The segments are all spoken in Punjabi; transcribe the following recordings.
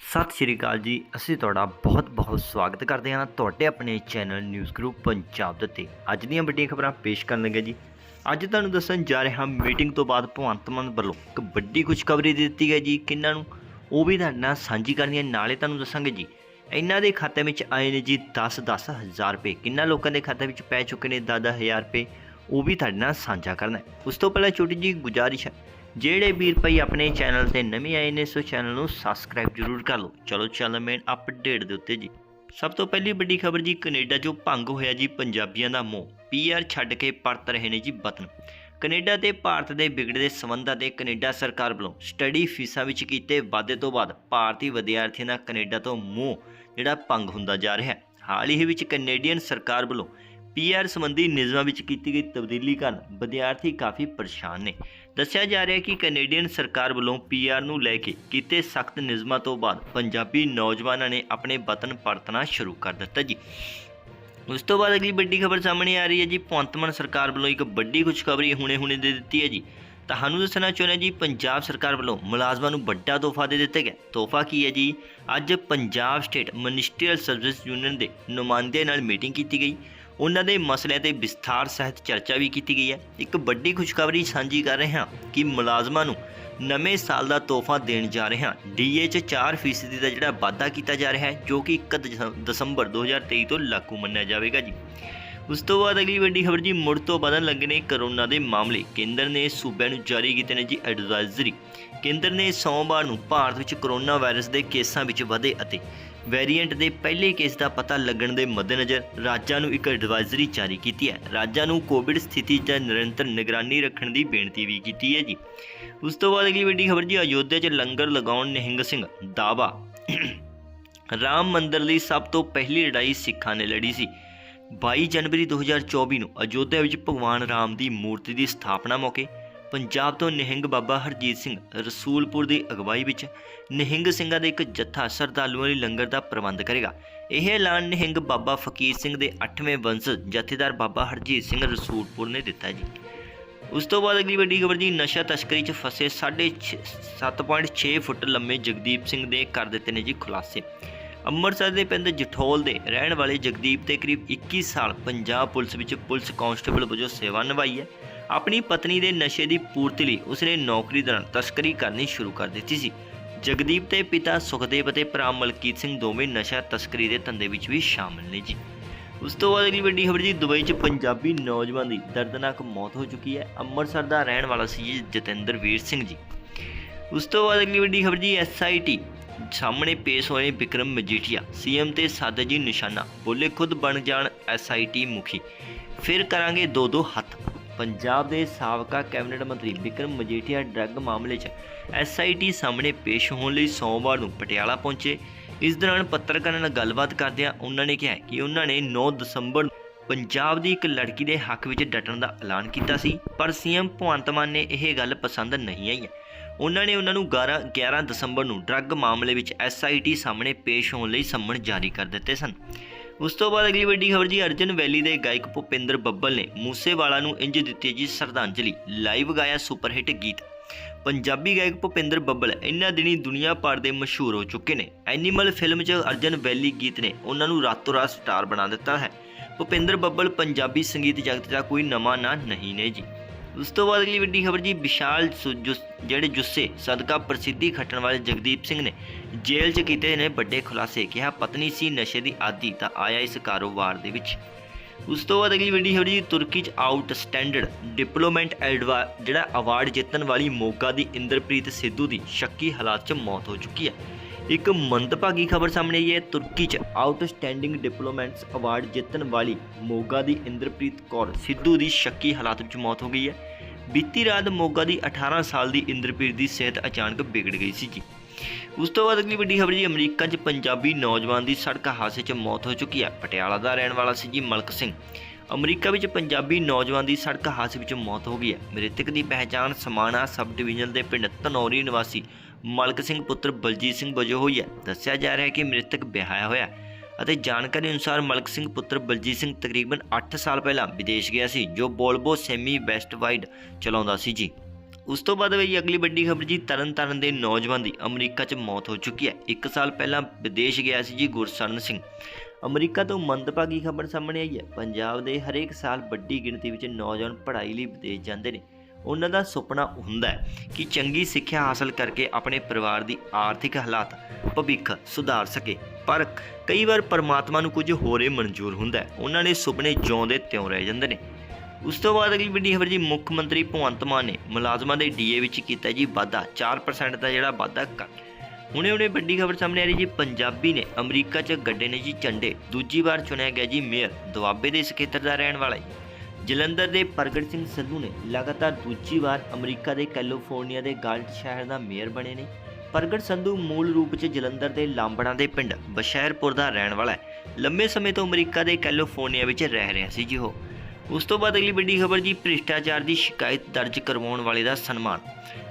ਸਤਿ ਸ਼੍ਰੀ ਅਕਾਲ ਜੀ। ਅਸੀਂ ਤੁਹਾਡਾ ਬਹੁਤ-ਬਹੁਤ ਸਵਾਗਤ ਕਰਦੇ ਹਾਂ ਤੁਹਾਡੇ ਆਪਣੇ ਚੈਨਲ ਨਿਊਜ਼ ਗਰੁੱਪ ਪੰਜਾਬ ਦੇ ਉੱਤੇ। ਅੱਜ ਦੀਆਂ ਵੱਡੀਆਂ ਖਬਰਾਂ ਪੇਸ਼ ਕਰਨ ਲੱਗੇ ਜੀ। ਅੱਜ ਤੁਹਾਨੂੰ ਦੱਸਣ ਜਾ ਰਹੇ ਹਾਂ ਮੀਟਿੰਗ ਤੋਂ ਬਾਅਦ ਭਗਵੰਤ ਮਾਨ ਵੱਲੋਂ ਇੱਕ ਵੱਡੀ ਖੁਸ਼ਖਬਰੀ ਦਿੱਤੀ ਹੈ ਜੀ। ਕਿੰਨਾਂ ਨੂੰ? ਉਹ ਵੀ ਤੁਹਾਡੇ ਨਾਲ ਸਾਂਝੀ ਕਰਨੀ ਹੈ ਨਾਲੇ ਤੁਹਾਨੂੰ ਦੱਸਾਂਗੇ ਜੀ, ਇਹਨਾਂ ਦੇ ਖਾਤੇ ਵਿੱਚ ਆਏ ਨੇ ਜੀ 10-10 ਹਜ਼ਾਰ ਰੁਪਏ। ਕਿੰਨਾ ਲੋਕਾਂ ਦੇ ਖਾਤੇ ਵਿੱਚ ਪੈ ਚੁੱਕੇ ਨੇ 10 ਹਜ਼ਾਰ ਰੁਪਏ? ਉਹ ਵੀ ਤੁਹਾਡੇ ਨਾਲ ਸਾਂਝਾ ਕਰਨਾ ਉਸ ਤੋਂ ਪਹਿਲਾਂ ਛੋਟੀ ਜੀ ਗੁਜ਼ਾਰਿਸ਼ ਹੈ। ਜਿਹੜੇ ਵੀਰ ਭਾਈ ਆਪਣੇ ਚੈਨਲ ਤੇ ਨਵੇਂ ਆਏ ਨੇ, ਸੋ ਚੈਨਲ ਨੂੰ ਸਬਸਕ੍ਰਾਈਬ ਜ਼ਰੂਰ ਕਰ ਲਓ। ਚਲੋ, ਚੱਲ ਮੇਨ ਅਪਡੇਟ ਦੇ ਉੱਤੇ ਜੀ। ਸਭ ਤੋਂ ਪਹਿਲੀ ਵੱਡੀ ਖਬਰ ਜੀ, ਕੈਨੇਡਾ 'ਚੋਂ ਭੰਗ ਹੋਇਆ ਜੀ ਪੰਜਾਬੀਆਂ ਦਾ ਮੋਹ। ਪੀਆਰ ਛੱਡ ਕੇ ਪਰਤ ਰਹੇ ਨੇ ਜੀ ਵਤਨ ਕੈਨੇਡਾ ਤੇ ਭਾਰਤ ਦੇ ਵਿਗੜਦੇ ਸਬੰਧਾਂ ਤੇ ਕੈਨੇਡਾ ਸਰਕਾਰ ਵੱਲੋਂ ਸਟੱਡੀ ਫੀਸਾਂ ਵਿੱਚ ਕੀਤੇ ਵਾਧੇ ਤੋਂ ਬਾਅਦ ਭਾਰਤੀ ਵਿਦਿਆਰਥੀਆਂ ਦਾ ਕੈਨੇਡਾ ਤੋਂ ਮੋਹ ਜਿਹੜਾ ਭੰਗ ਹੁੰਦਾ ਜਾ ਰਿਹਾ ਹੈ। ਹਾਲ ਹੀ ਵਿੱਚ ਕੈਨੇਡੀਅਨ ਸਰਕਾਰ ਵੱਲੋਂ ਪੀਆਰ ਸੰਬੰਧੀ ਨਿਯਮਾਂ ਵਿੱਚ ਕੀਤੀ ਗਈ ਤਬਦੀਲੀ ਕਾਰਨ ਵਿਦਿਆਰਥੀ ਕਾਫੀ ਪਰੇਸ਼ਾਨ ਨੇ। ਦੱਸਿਆ ਜਾ ਰਿਹਾ ਹੈ ਕਿ ਕੈਨੇਡੀਅਨ ਸਰਕਾਰ ਵੱਲੋਂ ਪੀਆਰ ਨੂੰ ਲੈ ਕੇ ਕੀਤੇ ਸਖਤ ਨਿਯਮਾਂ ਤੋਂ ਬਾਅਦ ਪੰਜਾਬੀ ਨੌਜਵਾਨਾਂ ਨੇ ਆਪਣੇ ਵਤਨ ਪਰਤਣਾ ਸ਼ੁਰੂ ਕਰ ਦਿੱਤਾ ਜੀ। ਉਸ ਤੋਂ ਬਾਅਦ ਅਗਲੀ ਵੱਡੀ ਖਬਰ ਸਾਹਮਣੇ ਆ ਰਹੀ ਹੈ ਜੀ। ਭਗਵੰਤ ਮਾਨ ਸਰਕਾਰ ਵੱਲੋਂ ਇੱਕ ਵੱਡੀ ਖੁਸ਼ਖਬਰੀ ਹੁਣੇ-ਹੁਣੇ ਦੇ ਦਿੱਤੀ ਹੈ ਜੀ। ਤੁਹਾਨੂੰ ਦੱਸਣਾ ਚਾਹੁੰਦਾ ਜੀ, ਪੰਜਾਬ ਸਰਕਾਰ ਵੱਲੋਂ ਮੁਲਾਜ਼ਮਾਂ ਨੂੰ ਵੱਡਾ ਤੋਹਫਾ ਦੇ ਦਿੱਤਾ ਗਿਆ। ਤੋਹਫਾ ਕੀ ਹੈ ਜੀ? ਅੱਜ Punjab state ministerial service union ਦੇ ਨੁਮਾਇੰਦਿਆਂ ਨਾਲ ਮੀਟਿੰਗ ਕੀਤੀ ਗਈ। ਉਹਨਾਂ ਦੇ ਮਸਲਿਆਂ ਤੇ ਵਿਸਥਾਰ ਸਹਿਤ ਚਰਚਾ ਵੀ ਕੀਤੀ ਗਈ ਹੈ। ਇੱਕ ਵੱਡੀ ਖੁਸ਼ਖਬਰੀ ਸਾਂਝੀ ਕਰ ਰਹੇ ਹਾਂ ਕਿ ਮੁਲਾਜ਼ਮਾਂ ਨੂੰ ਨਵੇਂ ਸਾਲ ਦਾ ਤੋਹਫਾ ਦੇਣ ਜਾ ਰਹੇ ਹਾਂ। ਡੀਏ 'ਚ 4% ਦਾ ਜਿਹੜਾ ਵਾਧਾ ਕੀਤਾ ਜਾ ਰਿਹਾ ਹੈ, ਜੋ ਕਿ 1 ਦਸ- ਦਸੰਬਰ 2023 ਤੋਂ ਲਾਗੂ ਮੰਨਿਆ ਜਾਵੇਗਾ ਜੀ। ਉਸ ਤੋਂ ਬਾਅਦ ਅਗਲੀ ਵੱਡੀ ਖਬਰ ਜੀ, ਮੁੜ ਤੋਂ ਵਧਣ ਲੱਗੇ ਨੇ ਕਰੋਨਾ ਦੇ ਮਾਮਲੇ। ਕੇਂਦਰ ਨੇ ਸੂਬਿਆਂ ਨੂੰ ਜਾਰੀ ਕੀਤੇ ਨੇ ਜੀ ਐਡਵਾਈਜ਼ਰੀ ਕੇਂਦਰ ਨੇ ਸੋਮਵਾਰ ਨੂੰ ਭਾਰਤ ਵਿੱਚ ਕਰੋਨਾ ਵਾਇਰਸ ਦੇ ਕੇਸਾਂ ਵਿੱਚ ਵਧੇ ਅਤੇ ਵੈਰੀਐਂਟ ਦੇ ਪਹਿਲੇ ਕੇਸ ਦਾ ਪਤਾ ਲੱਗਣ ਦੇ ਮੱਦੇਨਜ਼ਰ ਰਾਜਾਂ ਨੂੰ ਇੱਕ ਐਡਵਾਈਜ਼ਰੀ ਜਾਰੀ ਕੀਤੀ ਹੈ। ਰਾਜਾਂ ਨੂੰ ਕੋਵਿਡ ਸਥਿਤੀ 'ਚ ਨਿਰੰਤਰ ਨਿਗਰਾਨੀ ਰੱਖਣ ਦੀ ਬੇਨਤੀ ਵੀ ਕੀਤੀ ਹੈ ਜੀ। ਉਸ ਤੋਂ ਬਾਅਦ ਅਗਲੀ ਵੱਡੀ ਖਬਰ ਜੀ, ਅਯੋਧਿਆ 'ਚ ਲੰਗਰ ਲਗਾਉਣ ਨਿਹੰਗ ਸਿੰਘ ਦਾਵਾ ਰਾਮ ਮੰਦਰ ਲਈ ਸਭ ਤੋਂ ਪਹਿਲੀ ਲੜਾਈ ਸਿੱਖਾਂ ਨੇ ਲੜੀ ਸੀ। 22 ਜਨਵਰੀ 2024 ਨੂੰ ਅਯੋਧਿਆ ਵਿੱਚ ਭਗਵਾਨ ਰਾਮ ਦੀ ਮੂਰਤੀ ਦੀ ਸਥਾਪਨਾ ਮੌਕੇ ਪੰਜਾਬ ਤੋਂ ਨਿਹੰਗ ਬਾਬਾ ਹਰਜੀਤ ਸਿੰਘ ਰਸੂਲਪੁਰ ਦੀ ਅਗਵਾਈ ਵਿੱਚ ਨਿਹੰਗ ਸਿੰਘਾਂ ਦਾ ਇੱਕ ਜੱਥਾ ਸ਼ਰਧਾਲੂਆਂ ਲਈ ਲੰਗਰ ਦਾ ਪ੍ਰਬੰਧ ਕਰੇਗਾ। ਇਹ ਐਲਾਨ ਨਿਹੰਗ ਬਾਬਾ ਫਕੀਰ ਸਿੰਘ ਦੇ 8ਵੇਂ ਵੰਸ਼ਜ ਜਥੇਦਾਰ ਬਾਬਾ ਹਰਜੀਤ ਸਿੰਘ ਰਸੂਲਪੁਰ ਨੇ ਦਿੱਤਾ ਜੀ। ਉਸ ਤੋਂ ਬਾਅਦ ਅਗਲੀ ਵੱਡੀ ਖਬਰ ਜੀ, ਨਸ਼ਾ ਤਸਕਰੀ 'ਚ ਫਸੇ 7.6 ਫੁੱਟ ਲੰਮੇ ਜਗਦੀਪ ਸਿੰਘ ਦੇ ਕਰ ਦਿੱਤੇ ਨੇ ਜੀ ਖੁਲਾਸੇ। ਅੰਮ੍ਰਿਤਸਰ ਦੇ ਪਿੰਡ ਜਠੋਲ ਦੇ ਰਹਿਣ ਵਾਲੇ ਜਗਦੀਪ ਤੇ ਕਰੀਬ 21 ਸਾਲ ਪੰਜਾਬ ਪੁਲਿਸ ਵਿੱਚ ਪੁਲਿਸ ਕਾਂਸਟੇਬਲ ਵਜੋਂ ਸੇਵਾ ਨਿਭਾਈ ਹੈ। ਆਪਣੀ ਪਤਨੀ ਦੇ ਨਸ਼ੇ ਦੀ ਪੂਰਤੀ ਲਈ ਉਸਨੇ ਨੌਕਰੀ ਦੌਰਾਨ ਤਸਕਰੀ ਕਰਨੀ ਸ਼ੁਰੂ ਕਰ ਦਿੱਤੀ ਸੀ। ਜਗਦੀਪ ਦੇ ਪਿਤਾ ਸੁਖਦੇਵ ਅਤੇ ਭਰਾ ਮਲਕੀਤ ਸਿੰਘ ਦੋਵੇਂ ਨਸ਼ਾ ਤਸਕਰੀ ਦੇ ਧੰਦੇ ਵਿੱਚ ਵੀ ਸ਼ਾਮਲ ਨੇ ਜੀ। ਉਸ ਤੋਂ ਬਾਅਦ ਅਗਲੀ ਵੱਡੀ ਖਬਰ ਜੀ, ਦੁਬਈ 'ਚ ਪੰਜਾਬੀ ਨੌਜਵਾਨ ਦੀ ਦਰਦਨਾਕ ਮੌਤ ਹੋ ਚੁੱਕੀ ਹੈ। ਅੰਮ੍ਰਿਤਸਰ ਦਾ ਰਹਿਣ ਵਾਲਾ ਸੀ ਜੀ ਜਤਿੰਦਰ ਵੀਰ ਸਿੰਘ ਜੀ। ਉਸ ਤੋਂ ਬਾਅਦ ਅਗਲੀ ਵੱਡੀ ਖਬਰ ਜੀ ਐਸਆਈਟੀ ਸਾਹਮਣੇ ਪੇਸ਼ ਹੋਏ ਵਿਕਰਮ ਮਜੀਠੀਆ, ਸੀਐਮ ਤੇ ਸਾਦਾ ਜੀ ਨਿਸ਼ਾਨਾ, ਬੋਲੇ ਖੁਦ ਬਣ ਜਾਣ ਐਸਆਈਟੀ ਮੁਖੀ। ਫਿਰ ਕਰਾਂਗੇ ਦੋ ਦੋ ਹੱਥ। ਪੰਜਾਬ ਦੇ ਸਾਬਕਾ ਕੈਬਨਿਟ ਮੰਤਰੀ ਵਿਕਰਮ ਮਜੀਠੀਆ ਡਰੱਗ ਮਾਮਲੇ 'ਚ ਐਸਆਈਟੀ ਸਾਹਮਣੇ ਪੇਸ਼ ਹੋਣ ਲਈ ਸੋਮਵਾਰ ਨੂੰ ਪਟਿਆਲਾ ਪਹੁੰਚੇ। ਇਸ ਦੌਰਾਨ ਪੱਤਰਕਾਰਾਂ ਨਾਲ ਗੱਲਬਾਤ ਕਰਦਿਆਂ ਉਹਨਾਂ ਨੇ ਕਿਹਾ ਕਿ ਉਹਨਾਂ ਨੇ 9 ਦਸੰਬਰ ਨੂੰ ਪੰਜਾਬ ਦੀ ਇੱਕ ਲੜਕੀ ਦੇ ਹੱਕ ਵਿੱਚ ਡਟਣ ਦਾ ਐਲਾਨ ਕੀਤਾ ਸੀ, ਪਰ ਸੀਐਮ ਭਗਵੰਤ ਮਾਨ ਨੇ ਇਹ ਗੱਲ ਪਸੰਦ ਨਹੀਂ ਆਈ ਹੈ। ਉਹਨਾਂ ਨੇ ਉਹਨਾਂ ਨੂੰ 11 11 ਦਸੰਬਰ ਨੂੰ ਡਰੱਗ ਮਾਮਲੇ ਵਿੱਚ ਐਸਆਈਟੀ ਸਾਹਮਣੇ ਪੇਸ਼ ਹੋਣ ਲਈ ਸੰਮਣ ਜਾਰੀ ਕਰ ਦਿੱਤੇ ਸਨ। ਉਸ ਤੋਂ ਬਾਅਦ ਅਗਲੀ ਵੱਡੀ ਖਬਰ ਜੀ, ਅਰਜਨ ਵੈਲੀ ਦੇ ਗਾਇਕ ਭੁਪਿੰਦਰ ਬੱਬਲ ਨੇ ਮੂਸੇਵਾਲਾ ਨੂੰ ਇੰਜ ਦਿੱਤੀ ਜੀ, ਸ਼ਰਧਾਂਜਲੀ ਲਾਈਵ ਗਾਇਆ ਸੁਪਰ ਹਿੱਟ ਗੀਤ। ਪੰਜਾਬੀ ਗਾਇਕ ਭੁਪਿੰਦਰ ਬੱਬਲ ਇਹਨਾਂ ਦਿਨੀ ਦੁਨੀਆ ਭਰ ਦੇ ਮਸ਼ਹੂਰ ਹੋ ਚੁੱਕੇ ਨੇ। ਐਨੀਮਲ ਫਿਲਮ 'ਚ ਅਰਜਨ ਵੈਲੀ ਗੀਤ ਨੇ ਉਹਨਾਂ ਨੂੰ ਰਾਤੋਂ ਰਾਤ ਸਟਾਰ ਬਣਾ ਦਿੱਤਾ ਹੈ। ਭੁਪਿੰਦਰ ਬੱਬਲ ਪੰਜਾਬੀ ਸੰਗੀਤ ਜਗਤ ਦਾ ਕੋਈ ਨਵਾਂ ਨਾਂ ਨਹੀਂ ਨੇ ਜੀ। ਉਸ ਤੋਂ ਬਾਅਦ ਅਗਲੀ ਵੱਡੀ ਖਬਰ ਜੀ, ਵਿਸ਼ਾਲ ਸੁ- ਜੁਸ- ਜਿਹੜੇ ਜੁੱਸੇ ਸਦਕਾ ਪ੍ਰਸਿੱਧੀ ਖੱਟਣ ਵਾਲੇ ਜਗਦੀਪ ਸਿੰਘ ਨੇ ਜੇਲ੍ਹ 'ਚ ਕੀਤੇ ਨੇ ਵੱਡੇ ਖੁਲਾਸੇ, ਕਿਹਾ ਪਤਨੀ ਸੀ ਨਸ਼ੇ ਦੀ ਆਦੀ ਤਾਂ ਆਇਆ ਇਸ ਕਾਰੋਬਾਰ ਦੇ ਵਿੱਚ। ਉਸ ਤੋਂ ਬਾਅਦ ਅਗਲੀ ਵੱਡੀ ਖਬਰ ਜੀ, ਤੁਰਕੀ 'ਚ ਆਊਟਸਟੈਂਡਰਡ ਡਿਪਲੋਮੈਂਟ ਐਡਵਾ, ਜਿਹੜਾ ਅਵਾਰਡ ਜਿੱਤਣ ਵਾਲੀ ਮੋਗਾ ਦੀ ਇੰਦਰਪ੍ਰੀਤ ਸਿੱਧੂ ਦੀ ਸ਼ੱਕੀ ਹਾਲਾਤ 'ਚ ਮੌਤ ਹੋ ਚੁੱਕੀ ਹੈ। ਇੱਕ ਮੰਦਭਾਗੀ ਖਬਰ ਸਾਹਮਣੇ ਆਈ ਹੈ। ਤੁਰਕੀ 'ਚ ਆਊਟਸਟੈਂਡਿੰਗ ਡਿਪਲੋਮੈਂਟਸ ਅਵਾਰਡ ਜਿੱਤਣ ਵਾਲੀ ਮੋਗਾ ਦੀ ਇੰਦਰਪ੍ਰੀਤ ਕੌਰ ਸਿੱਧੂ ਦੀ ਸ਼ੱਕੀ ਹਾਲਾਤ ਵਿੱਚ ਮੌਤ ਹੋ ਗਈ ਹੈ। ਬੀਤੀ ਰਾਤ ਮੋਗਾ ਦੀ 18 ਸਾਲ ਦੀ ਇੰਦਰਪ੍ਰੀਤ ਦੀ ਸਿਹਤ ਅਚਾਨਕ ਵਿਗੜ ਗਈ ਸੀ ਜੀ। ਉਸ ਤੋਂ ਬਾਅਦ ਅਗਲੀ ਵੱਡੀ ਖਬਰ ਜੀ, ਅਮਰੀਕਾ 'ਚ ਪੰਜਾਬੀ ਨੌਜਵਾਨ ਦੀ ਸੜਕ ਹਾਦਸੇ 'ਚ ਮੌਤ ਹੋ ਚੁੱਕੀ ਹੈ। ਪਟਿਆਲਾ ਦਾ ਰਹਿਣ ਵਾਲਾ ਸੀ ਜੀ ਮਲਕ ਸਿੰਘ। ਅਮਰੀਕਾ ਵਿੱਚ ਪੰਜਾਬੀ ਨੌਜਵਾਨ ਦੀ ਸੜਕ ਹਾਦਸੇ ਵਿੱਚ ਮੌਤ ਹੋ ਗਈ ਹੈ। ਮ੍ਰਿਤਕ ਦੀ ਪਹਿਚਾਣ ਸਮਾਣਾ ਸਬ ਡਿਵੀਜ਼ਨ ਦੇ ਪਿੰਡ ਧਨੌਰੀ ਨਿਵਾਸੀ ਮਲਕ ਸਿੰਘ ਪੁੱਤਰ ਬਲਜੀਤ ਸਿੰਘ ਵਜੋਂ ਹੋਈ ਹੈ। ਦੱਸਿਆ ਜਾ ਰਿਹਾ ਹੈ ਕਿ ਮ੍ਰਿਤਕ ਵਿਆਹਿਆ ਹੋਇਆ ਅਤੇ ਜਾਣਕਾਰੀ ਅਨੁਸਾਰ ਮਲਕ ਸਿੰਘ ਪੁੱਤਰ ਬਲਜੀਤ ਸਿੰਘ ਤਕਰੀਬਨ 8 ਸਾਲ ਪਹਿਲਾਂ ਵਿਦੇਸ਼ ਗਿਆ ਸੀ, ਜੋ ਬੋਲਬੋ ਸੈਮੀ ਵੈਸਟ ਵਾਈਡ ਚਲਾਉਂਦਾ ਸੀ ਜੀ। ਉਸ ਤੋਂ ਬਾਅਦ ਬਈ ਅਗਲੀ ਵੱਡੀ ਖਬਰ ਜੀ, ਤਰਨਤਾਰਨ ਦੇ ਨੌਜਵਾਨ ਦੀ। ਅਮਰੀਕਾ 'ਚ ਮੌਤ ਹੋ ਚੁੱਕੀ ਹੈ। 1 ਸਾਲ ਪਹਿਲਾਂ ਵਿਦੇਸ਼ ਗਿਆ ਸੀ ਜੀ ਗੁਰਸਰਨ ਸਿੰਘ। ਅਮਰੀਕਾ ਤੋਂ ਮੰਦਭਾਗੀ ਖਬਰ ਸਾਹਮਣੇ ਆਈ ਹੈ। ਪੰਜਾਬ ਦੇ ਹਰੇਕ ਸਾਲ ਵੱਡੀ ਗਿਣਤੀ ਵਿੱਚ ਨੌਜਵਾਨ ਪੜ੍ਹਾਈ ਲਈ ਵਿਦੇਸ਼ ਜਾਂਦੇ ਨੇ। ਉਹਨਾਂ ਦਾ ਸੁਪਨਾ ਹੁੰਦਾ ਹੈ ਕਿ ਚੰਗੀ ਸਿੱਖਿਆ ਹਾਸਲ ਕਰਕੇ ਆਪਣੇ ਪਰਿਵਾਰ ਦੀ ਆਰਥਿਕ ਹਾਲਾਤ, ਭਵਿੱਖ ਸੁਧਾਰ ਸਕੇ। ਪਰ ਕਈ ਵਾਰ ਪਰਮਾਤਮਾ ਨੂੰ ਕੁਝ ਹੋਰੇ ਮਨਜ਼ੂਰ ਹੁੰਦਾ ਹੈ। ਉਹਨਾਂ ਦੇ ਸੁਪਨੇ ਜਿਉਂਦੇ ਤਿਉਂ ਰਹਿ ਜਾਂਦੇ ਨੇ। ਉਸ ਤੋਂ ਬਾਅਦ ਅਗਲੀ ਵੱਡੀ ਖਬਰ ਜੀ, ਮੁੱਖ ਮੰਤਰੀ ਭਗਵੰਤ ਮਾਨ ਨੇ ਮੁਲਾਜ਼ਮਾਂ ਦੇ ਡੀਏ ਵਿੱਚ ਕੀਤਾ ਜੀ ਵਾਧਾ 4% ਦਾ ਜਿਹੜਾ ਵਾਧਾ ਕਰ ਹੁਣੇ ਹੁਣੇ ਵੱਡੀ ਖਬਰ ਸਾਹਮਣੇ ਆ ਰਹੀ ਜੀ, ਪੰਜਾਬੀ ਨੇ ਅਮਰੀਕਾ 'ਚ ਗੱਡੇ ਨੇ ਜੀ ਝੰਡੇ। ਦੂਜੀ ਵਾਰ ਚੁਣਿਆ ਗਿਆ ਜੀ ਮੇਅਰ, ਦੁਆਬੇ ਦੇ ਇਸ ਖੇਤਰ ਦਾ ਰਹਿਣ ਵਾਲਾ ਹੈ। ਜਲੰਧਰ ਦੇ ਪ੍ਰਗਟ ਸਿੰਘ ਸੰਧੂ ਨੇ ਲਗਾਤਾਰ ਦੂਜੀ ਵਾਰ ਅਮਰੀਕਾ ਦੇ ਕੈਲੀਫੋਰਨੀਆ ਦੇ ਗਾਲਟ ਸ਼ਹਿਰ ਦਾ ਮੇਅਰ ਬਣੇ ਨੇ। ਪ੍ਰਗਟ ਸੰਧੂ ਮੂਲ ਰੂਪ 'ਚ ਜਲੰਧਰ ਦੇ ਲਾਂਬੜਾਂ ਦੇ ਪਿੰਡ ਬਸ਼ਹਿਰਪੁਰ ਦਾ ਰਹਿਣ ਵਾਲਾ ਹੈ। ਲੰਮੇ ਸਮੇਂ ਤੋਂ ਅਮਰੀਕਾ ਦੇ ਕੈਲੀਫੋਰਨੀਆ ਵਿੱਚ ਰਹਿ ਰਿਹਾ ਸੀ ਜੀ ਉਹ। ਉਸ ਤੋਂ ਬਾਅਦ ਅਗਲੀ ਵੱਡੀ ਖਬਰ ਜੀ, ਭ੍ਰਿਸ਼ਟਾਚਾਰ ਦੀ ਸ਼ਿਕਾਇਤ ਦਰਜ ਕਰਵਾਉਣ ਵਾਲੇ ਦਾ ਸਨਮਾਨ।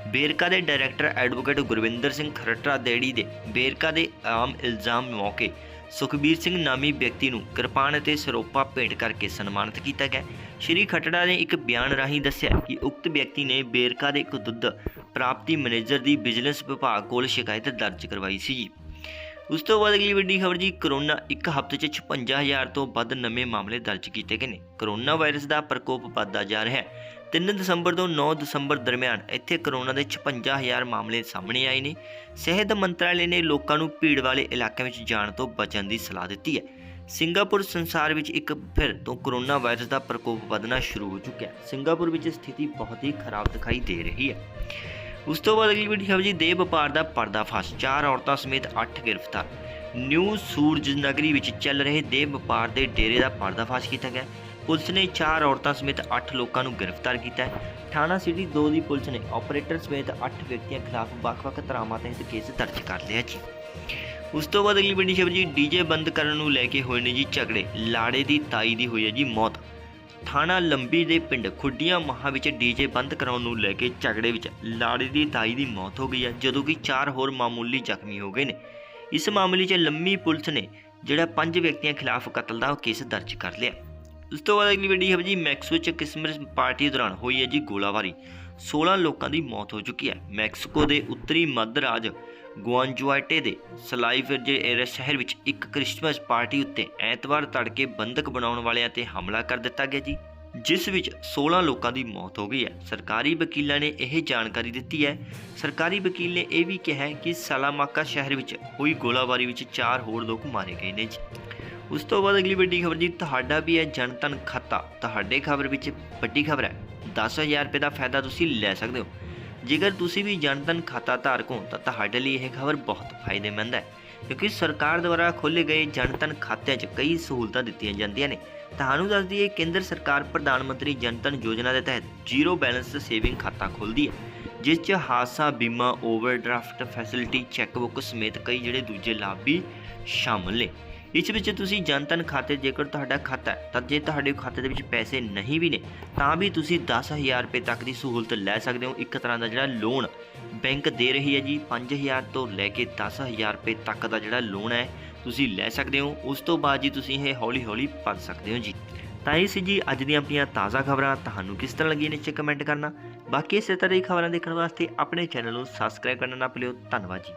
ਬੇਰਕਾ ਦੇ ਡਾਇਰੈਕਟਰ ਐਡਵੋਕੇਟ ਗੁਰਵਿੰਦਰ ਸਿੰਘ ਖਰਟਰਾ ਦੇੜੀ ਦੇ ਬੇਰਕਾ ਦੇ ਆਮ ਇਲਜ਼ਾਮ ਮੌਕੇ ਸੁਖਬੀਰ ਸਿੰਘ ਨਾਮੀ ਵਿਅਕਤੀ ਨੂੰ ਕਿਰਪਾਨ ਅਤੇ ਸਰੋਪਾ ਭੇਟ ਕਰਕੇ ਸਨਮਾਨਿਤ ਕੀਤਾ ਗਿਆ। ਸ਼੍ਰੀ ਖੱਟੜਾ ਨੇ ਇੱਕ ਬਿਆਨ ਰਾਹੀਂ ਦੱਸਿਆ ਕਿ ਉਕਤ ਵਿਅਕਤੀ ਨੇ ਬੇਰਕਾ ਦੇ ਇੱਕ ਦੁੱਧ ਪ੍ਰਾਪਤੀ ਮੈਨੇਜਰ ਦੀ ਵਿਜੀਲੈਂਸ ਵਿਭਾਗ ਕੋਲ ਸ਼ਿਕਾਇਤ ਦਰਜ ਕਰਵਾਈ ਸੀ ਉਸ ਤੋਂ ਬਾਅਦ ਅਗਲੀ ਵੱਡੀ ਖਬਰ ਜੀ, ਕਰੋਨਾ ਇੱਕ ਹਫ਼ਤੇ 'ਚ 56000 ਤੋਂ ਵੱਧ ਨਵੇਂ ਮਾਮਲੇ ਦਰਜ ਕੀਤੇ ਗਏ ਨੇ। ਕਰੋਨਾ ਵਾਇਰਸ ਦਾ ਪ੍ਰਕੋਪ ਵੱਧਦਾ ਜਾ ਰਿਹਾ ਹੈ। 3 ਦਸੰਬਰ ਤੋਂ 9 ਦਸੰਬਰ ਦਰਮਿਆਨ ਇੱਥੇ ਕਰੋਨਾ ਦੇ 56000 ਮਾਮਲੇ ਸਾਹਮਣੇ ਆਏ ਨੇ। ਸਿਹਤ ਮੰਤਰਾਲੇ ਨੇ ਲੋਕਾਂ ਨੂੰ ਭੀੜ ਵਾਲੇ ਇਲਾਕਿਆਂ ਵਿੱਚ ਜਾਣ ਤੋਂ ਬਚਣ ਦੀ ਸਲਾਹ ਦਿੱਤੀ ਹੈ। ਸਿੰਗਾਪੁਰ ਸੰਸਾਰ ਵਿੱਚ ਇੱਕ ਫਿਰ ਤੋਂ ਕਰੋਨਾ ਵਾਇਰਸ ਦਾ ਪ੍ਰਕੋਪ ਵਧਣਾ ਸ਼ੁਰੂ ਹੋ ਚੁੱਕਿਆ ਹੈ। ਸਿੰਗਾਪੁਰ ਵਿੱਚ ਸਥਿਤੀ ਬਹੁਤ ਹੀ ਖਰਾਬ ਦਿਖਾਈ ਦੇ ਰਹੀ ਹੈ। ਉਸ ਤੋਂ ਬਾਅਦ ਅਗਲੀ ਵੀਡੀਓ ਖਬਰ ਜੀ, ਦੇਹ ਵਪਾਰ ਦਾ ਪਰਦਾਫਾਸ਼। ਚਾਰ ਔਰਤਾਂ ਸਮੇਤ 8 ਗ੍ਰਿਫਤਾਰ। ਨਿਊ ਸੂਰਜ ਨਗਰੀ ਵਿੱਚ ਚੱਲ ਰਹੇ ਦੇਹ ਵਪਾਰ ਦੇ ਡੇਰੇ ਦਾ ਪਰਦਾਫਾਸ਼ ਕੀਤਾ ਗਿਆ ਪੁਲਿਸ ਨੇ ਚਾਰ ਔਰਤਾਂ ਸਮੇਤ 8 ਲੋਕਾਂ ਨੂੰ ਗ੍ਰਿਫਤਾਰ ਕੀਤਾ ਹੈ। ਥਾਣਾ ਸਿਟੀ 2 ਦੀ ਪੁਲਿਸ ਨੇ ਆਪਰੇਟਰ ਸਮੇਤ 8 ਵਿਅਕਤੀਆਂ ਖਿਲਾਫ ਵੱਖ-ਵੱਖ ਧਾਰਾਵਾਂ ਤਹਿਤ ਕੇਸ ਦਰਜ ਕਰ ਲਿਆ ਜੀ। ਉਸ ਤੋਂ ਬਾਅਦ ਅਗਲੀ ਵੱਡੀ ਸ਼ਬਦ ਜੀ ਡੀਜੇ ਬੰਦ ਕਰਨ ਨੂੰ ਲੈ ਕੇ ਹੋਏ ਨੇ ਜੀ ਝਗੜੇ। ਲਾੜੇ ਦੀ ਤਾਈ ਦੀ ਹੋਈ ਹੈ ਜੀ ਮੌਤ। ਥਾਣਾ ਲੰਬੀ ਦੇ ਪਿੰਡ ਖੁੱਡੀਆਂ ਮਹਾ ਵਿੱਚ ਡੀਜੇ ਬੰਦ ਕਰਾਉਣ ਨੂੰ ਲੈ ਕੇ ਝਗੜੇ ਵਿੱਚ ਲਾੜੇ ਦੀ ਤਾਈ ਦੀ ਮੌਤ ਹੋ ਗਈ ਹੈ, ਜਦੋਂ ਕਿ ਚਾਰ ਹੋਰ ਮਾਮੂਲੀ ਜ਼ਖਮੀ ਹੋ ਗਏ ਨੇ। ਇਸ ਮਾਮਲੇ 'ਚ ਲੰਮੀ ਪੁਲਿਸ ਨੇ ਜਿਹੜਾ ਪੰਜ ਵਿਅਕਤੀਆਂ ਖਿਲਾਫ ਕਤਲ ਦਾ ਕੇਸ ਦਰਜ ਕਰ ਲਿਆ। ਉਸ ਤੋਂ ਬਾਅਦ ਅਗਲੀ ਵੱਡੀ ਖਬਰ ਜੀ, ਮੈਕਸੀਕੋ 'ਚ ਕ੍ਰਿਸਮਸ ਪਾਰਟੀ ਦੌਰਾਨ ਹੋਈ ਹੈ ਜੀ ਗੋਲਾਬਾਰੀ। 16 ਲੋਕਾਂ ਦੀ ਮੌਤ ਹੋ ਚੁੱਕੀ ਹੈ। ਮੈਕਸੀਕੋ ਦੇ ਉੱਤਰੀ ਮੱਧ ਰਾਜ ਗੁਆਂਜੁਆਟੇ ਦੇ ਸਲਾਈਫਰਜੇ ਏਰਸ ਸ਼ਹਿਰ ਵਿੱਚ ਇੱਕ ਕ੍ਰਿਸਮਸ ਪਾਰਟੀ ਉੱਤੇ ਐਤਵਾਰ ਤੜਕੇ ਬੰਦਕ ਬਣਾਉਣ ਵਾਲਿਆਂ ਤੇ ਹਮਲਾ ਕਰ ਦਿੱਤਾ ਗਿਆ ਜੀ। ਜਿਸ ਵਿੱਚ 16 ਲੋਕਾਂ ਦੀ ਮੌਤ ਹੋ ਗਈ ਹੈ। ਸਰਕਾਰੀ ਵਕੀਲਾਂ ਨੇ ਇਹ ਜਾਣਕਾਰੀ ਦਿੱਤੀ ਹੈ। ਸਰਕਾਰੀ ਵਕੀਲ ਨੇ ਇਹ ਵੀ ਕਿਹਾ ਕਿ ਸਲਾਮਾਕਾ ਸ਼ਹਿਰ ਵਿੱਚ ਹੋਈ ਗੋਲਾਬਾਰੀ ਵਿੱਚ ਚਾਰ ਹੋਰ ਲੋਕ ਮਾਰੇ ਗਏ ਨੇ ਜੀ। ਉਸ ਤੋਂ ਬਾਅਦ ਅਗਲੀ ਵੱਡੀ ਖਬਰ ਜੀ, ਤੁਹਾਡਾ ਵੀ ਹੈ ਜਨਧਨ ਖਾਤਾ। ਤੁਹਾਡੇ ਖਬਰ ਵਿੱਚ ਵੱਡੀ ਖਬਰ ਹੈ। 10000 ਰੁਪਏ ਦਾ ਫਾਇਦਾ ਤੁਸੀਂ ਲੈ ਸਕਦੇ ਹੋ। ਜੇਕਰ ਤੁਸੀਂ ਵੀ ਜਨਧਨ ਖਾਤਾ ਧਾਰਕ ਹੋ, ਤਾਂ ਤੁਹਾਡੇ ਲਈ ਇਹ ਖਬਰ ਬਹੁਤ ਫਾਇਦੇਮੰਦ ਹੈ। ਕਿਉਂਕਿ ਸਰਕਾਰ ਦੁਆਰਾ ਖੋਲ੍ਹੇ ਗਏ ਜਨਧਨ ਖਾਤਿਆਂ 'ਚ ਕਈ ਸਹੂਲਤਾਂ ਦਿੱਤੀਆਂ ਜਾਂਦੀਆਂ ਨੇ। ਤੁਹਾਨੂੰ ਦੱਸ ਦਈਏ, ਕੇਂਦਰ ਸਰਕਾਰ ਪ੍ਰਧਾਨ ਮੰਤਰੀ ਜਨਧਨ ਯੋਜਨਾ ਦੇ ਤਹਿਤ ਜ਼ੀਰੋ ਬੈਲੈਂਸ ਸੇਵਿੰਗ ਖਾਤਾ ਖੋਲ੍ਹਦੀ ਹੈ, ਜਿਸ 'ਚ ਹਾਦਸਾ, ਬੀਮਾ, ਓਵਰਡਰਾਫਟ ਫੈਸਿਲਿਟੀ, ਚੈੱਕਬੁੱਕ ਸਮੇਤ ਕਈ ਜਿਹੜੇ ਦੂਜੇ ਲਾਭ ਵੀ ਸ਼ਾਮਲ ਨੇ। ਇਸ ਵਿੱਚ ਤੁਸੀਂ ਜਨਧਨ ਖਾਤੇ ਜੇਕਰ ਤੁਹਾਡਾ ਖਾਤਾ ਹੈ, ਤਾਂ ਜੇ ਤੁਹਾਡੇ ਖਾਤੇ ਦੇ ਵਿੱਚ ਪੈਸੇ ਨਹੀਂ ਵੀ ਨੇ, ਤਾਂ ਵੀ ਤੁਸੀਂ 10000 ਰੁਪਏ ਤੱਕ ਦੀ ਸਹੂਲਤ ਲੈ ਸਕਦੇ ਹੋ, ਇੱਕ ਤਰ੍ਹਾਂ ਦਾ ਜਿਹੜਾ ਲੋਨ ਬੈਂਕ ਦੇ ਰਹੀ ਹੈ ਜੀ 5000 ਤੋਂ ਲੈ ਕੇ 10000 ਰੁਪਏ ਤੱਕ ਦਾ ਜਿਹੜਾ ਲੋਨ ਹੈ, ਤੁਸੀਂ ਲੈ ਸਕਦੇ ਹੋ, ਉਸ ਤੋਂ ਬਾਅਦ ਜੀ ਤੁਸੀਂ ਇਹ ਹੌਲੀ ਹੌਲੀ ਭਰ ਸਕਦੇ ਹੋ ਜੀ। ਤਾਂ ਇਹ ਸੀ ਜੀ ਅੱਜ ਦੀਆਂ ਆਪਣੀਆਂ ਤਾਜ਼ਾ ਖਬਰਾਂ, ਤੁਹਾਨੂੰ ਕਿਸ ਤਰ੍ਹਾਂ ਲੱਗੀਆਂ ਨੀਚੇ ਕਮੈਂਟ ਕਰਨਾ। ਬਾਕੀ ਇਸੇ ਤਰ੍ਹਾਂ ਦੀ ਖਬਰਾਂ ਦੇਖਣ ਵਾਸਤੇ ਆਪਣੇ ਚੈਨਲ ਨੂੰ ਸਬਸਕ੍ਰਾਈਬ ਕਰਨਾ ਨਾ ਭੁੱਲਿਓ, ਧੰਨਵਾਦ ਜੀ।